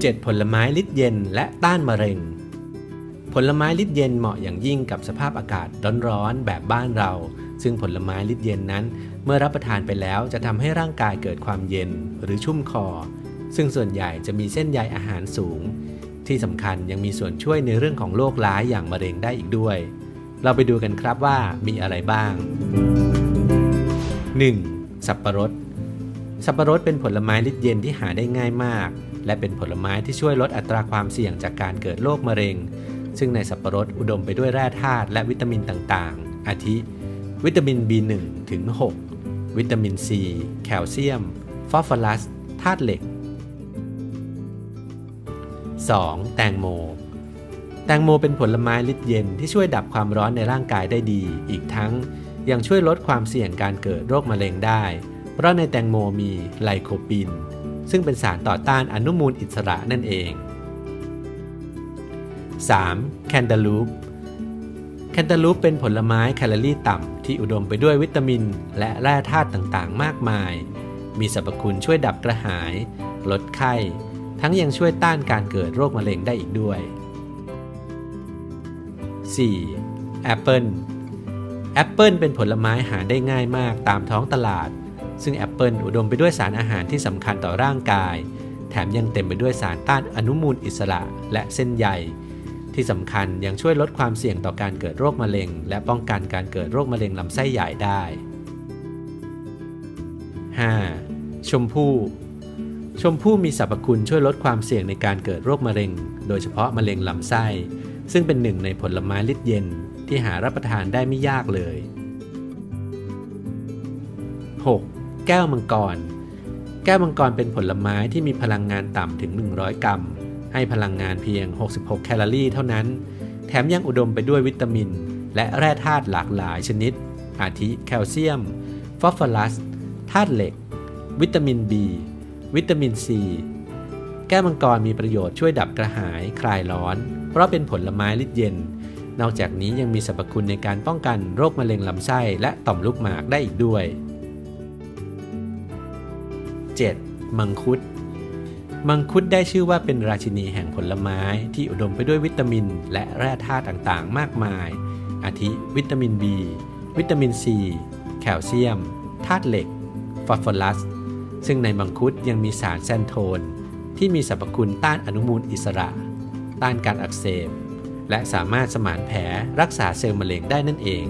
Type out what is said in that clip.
7 ผลไม้ลิดเย็นและต้านมะเร็ง ผลไม้ลิดเย็นเหมาะอย่างยิ่งกับสภาพอากาศร้อนๆแบบบ้านเรา ซึ่งผลไม้ลิดเย็นนั้น เมื่อรับประทานไปแล้วจะทำให้ร่างกายเกิดความเย็นหรือชุ่มคอ ซึ่งส่วนใหญ่จะมีเส้นใยอาหารสูง ที่สำคัญยังมีส่วนช่วยในเรื่องของโรคร้ายอย่างมะเร็งได้อีกด้วย เราไปดูกันครับว่ามีอะไรบ้าง 1. สับปะรด สับปะรดเป็นผลไม้ลิดเย็นที่หาได้ง่ายมาก และเป็นผลไม้ที่ช่วยลดอัตราความเสี่ยงจากการเกิดโรคมะเร็ง ซึ่งในสับปะรดอุดมไปด้วยแร่ธาตุและวิตามินต่างๆ อาทิ วิตามิน B1 ถึง 6 วิตามิน C แคลเซียม ฟอสฟอรัส ธาตุเหล็ก 2. แตงโม แตงโมเป็นผลไม้ลิดเย็นที่ช่วยดับความร้อนในร่างกายได้ดี อีกทั้งยังช่วยลดความเสี่ยงการเกิดโรคมะเร็งได้ ราะในแตงโมมีไลโคปิน ซึ่งเป็นสารต่อต้านอนุมูลอิสระนั่นเอง 3. แคนตาลูป แคนตาลูปเป็นผลไม้แคลอรี่ต่ำที่อุดมไปด้วยวิตามิน และแร่ธาตุต่างๆ มากมาย มีสรรพคุณช่วยดับกระหาย ลดไข้ ทั้งยังช่วยต้านการเกิดโรคมะเร็งได้อีกด้วย 4. แอปเปิลแอปเปิลเป็นผลไม้หาได้ง่ายมากตามท้องตลาด ซึ่งแอปเปิลอุดมไปด้วยสารอาหารที่สำคัญต่อร่างกาย แถมยังเต็มไปด้วยสารต้านอนุมูลอิสระและเส้นใยที่สำคัญยังช่วยลดความเสี่ยงต่อการเกิดโรคมะเร็ง และป้องกันการเกิดโรคมะเร็งลำไส้ใหญ่ได้ 5. ชมพู่ชมพู่มีสรรพคุณช่วยลดความเสี่ยงในการเกิดโรคมะเร็ง โดยเฉพาะมะเร็งลำไส้ ซึ่งเป็นหนึ่งในผลไม้ลิดเย็นที่หารับประทานได้ไม่ยากเลย 6. แก้วมังกร แก้วมังกรเป็นผลไม้ที่มีพลังงานต่ำถึง 100 กรัม ให้พลังงานเพียง 66 แคลอรี่เท่านั้น แถมยังอุดมไปด้วยวิตามิน และแร่ธาตุหลากหลายชนิด อาทิแคลเซียม ฟอสฟอรัส ธาตุเหล็ก วิตามิน B วิตามิน C แก้วมังกรมีประโยชน์ช่วยดับกระหาย คลายร้อน เพราะเป็นผลไม้ลิดเย็น นอกจากนี้ยังมีสรรพคุณในการป้องกันโรคมะเร็งลำไส้และต่อมลูกหมากได้อีกด้วย 7. มังคุด มังคุดได้ชื่อว่าเป็นราชินีแห่งผลไม้ที่อุดมไปด้วยวิตามิน และแร่ธาตุต่างๆ มากมาย อาทิ วิตามิน B วิตามิน C แคลเซียม ธาตุเหล็ก ฟอสฟอรัส ซึ่งในมังคุดยังมีสารแซนโทน ที่มีสรรพคุณต้านอนุมูลอิสระ ต้านการอักเสบ และสามารถสมานแผลรักษาเซลล์มะเร็งได้นั่นเอง